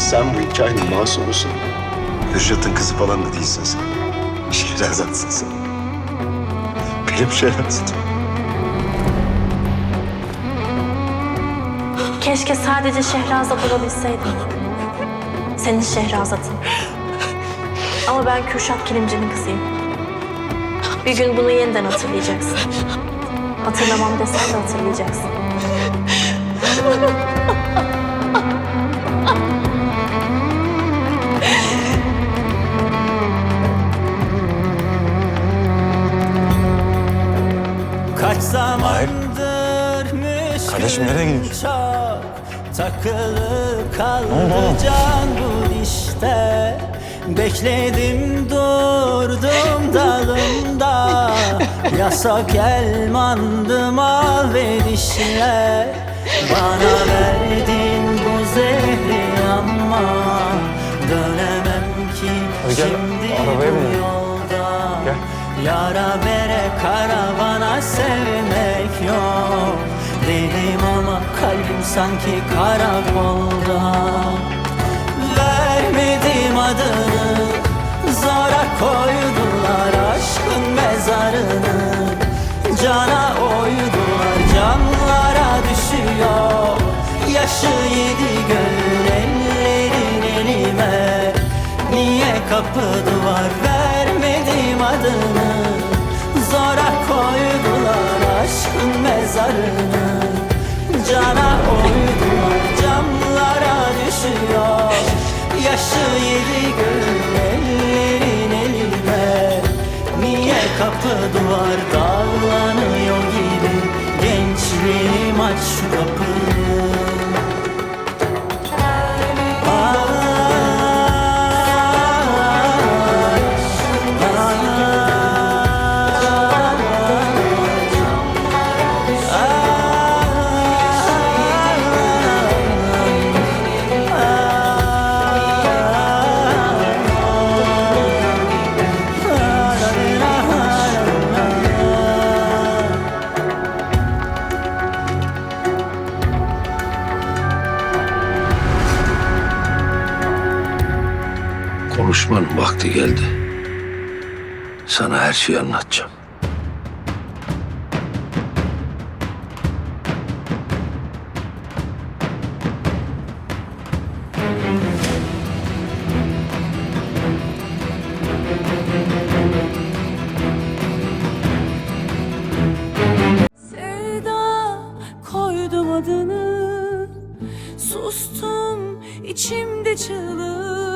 sen bu hikayenin masumusun. Hürşat'ın kızı falan da değilsin sen. Şehrazatsın sen. Benim Şehrazat'ım. Keşke sadece Şehrazat olabilseydim. Senin Şehrazat'ın. Ama ben Kürşat Kilimci'nin kızıyım. Bir gün bunu yeniden hatırlayacaksın. Hatırlamam desen de hatırlayacaksın. Zamandır Kardeşim nereye gidiyorsun? Çok takılı kaldı can bu dişte Bekledim durdum dalımda Yasak elmandım al Bana verdin bu zehri ama Dönemem ki Hadi gel, şimdi bu yolda. Yara bere karavana sevmek yok. Dedim ama kalbim sanki karakolda. Vermedim adını Zora koydular aşkın mezarını. Cana oydular canlara düşüyor. Yaşı yedi gönül ellerin elime. Niye kapı duvar? Vermedim adını mezarını Cana oydular camlara düşüyor. Yaşı yedi gönül ellerin elime Niye kapı duvar dağlanıyor gibi? Gençliğim aç şu kapıyı Konuşmanın vakti geldi. Sana her şeyi anlatacağım. Adını Sustum içimde çığlık